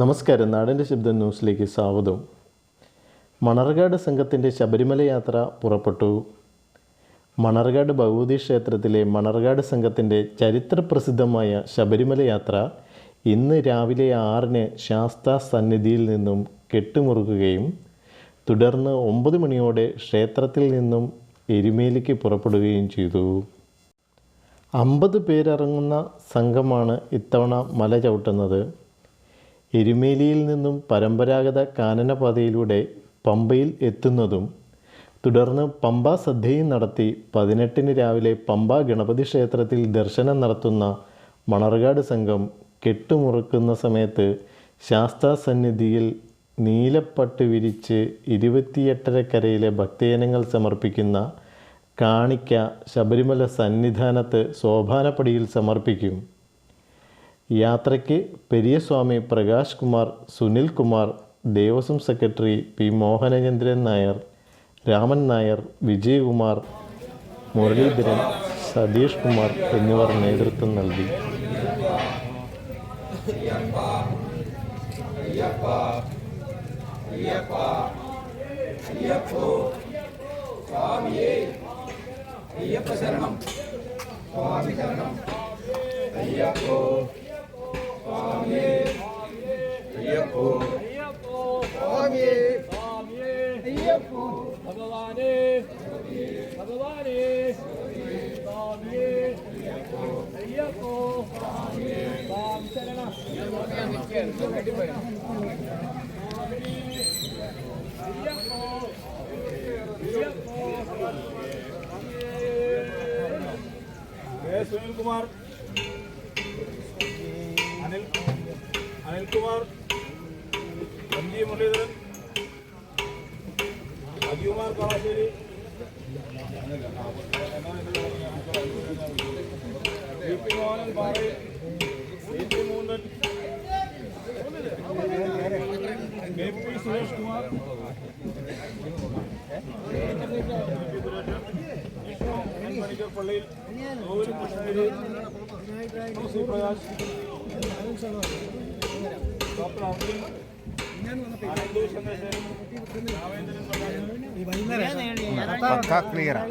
നമസ്കാരം. നാടിന്റെ ശബ്ദം ന്യൂസിലേക്ക് സ്വാഗതം. മണർകാട് സംഘത്തിന്റെ ശബരിമല യാത്ര പുറപ്പെട്ടു. മണർകാട് ഭഗവതി ക്ഷേത്രത്തിലെ മണർകാട് സംഘത്തിന്റെ ചരിത്രപ്രസിദ്ധമായ ശബരിമല യാത്ര ഇന്ന് രാവിലെ ആറിന് ശാസ്താ സന്നിധിയിൽ നിന്നും കെട്ടുമുറുക്കുകയും തുടർന്ന് ഒമ്പത് മണിയോടെ ക്ഷേത്രത്തിൽ നിന്നും എരുമേലിക്ക് പുറപ്പെടുകയും ചെയ്തു. അമ്പത് പേരടങ്ങുന്ന സംഘമാണ് ഇത്തവണ മല ചവിട്ടുന്നത്. എരുമേലിയിൽ നിന്നും പരമ്പരാഗത കാനനപാതയിലൂടെ പമ്പയിൽ എത്തുന്നതും തുടർന്ന് പമ്പ സദ്യയും നടത്തി പതിനെട്ടിന് രാവിലെ പമ്പ ഗണപതി ക്ഷേത്രത്തിൽ ദർശനം നടത്തുന്ന മണർകാട് സംഘം കെട്ടുമുറുക്കുന്ന സമയത്ത് ശാസ്താ സന്നിധിയിൽ നീലപ്പട്ട് വിരിച്ച് ഇരുപത്തിയെട്ടരക്കരയിലെ ഭക്തജനങ്ങൾ സമർപ്പിക്കുന്ന കാണിക്ക ശബരിമല സന്നിധാനത്ത് സോപാനപ്പടിയിൽ സമർപ്പിക്കും. യാത്രയ്ക്ക് പെരിയസ്വാമി പ്രകാശ് കുമാർ സുനിൽ കുമാർ ദേവസ്വം സെക്രട്ടറി പി മോഹനചന്ദ്രൻ നായർ രാമൻ നായർ വിജയകുമാർ മുരളീധരൻ സതീഷ് കുമാർ എന്നിവർ നേതൃത്വം നൽകി. ഭഗവാനേ ഭഗവാനേ സ്വാമിയേ അയ്യപ്പോ സ്വാമി ശരണം അയ്യപ്പോ അയ്യപ്പോ. K Sunilkumar Anil Anilkumar M G Muraleedharan Ajikumar Kalassery V P Mohanan Parayil C P Moonnan K P Suresh Kumar Palliyil Gokul Krishnagiri Prakash doctor Arjun Anandu Chandrasekharan Ramendran ക്ലിയറാ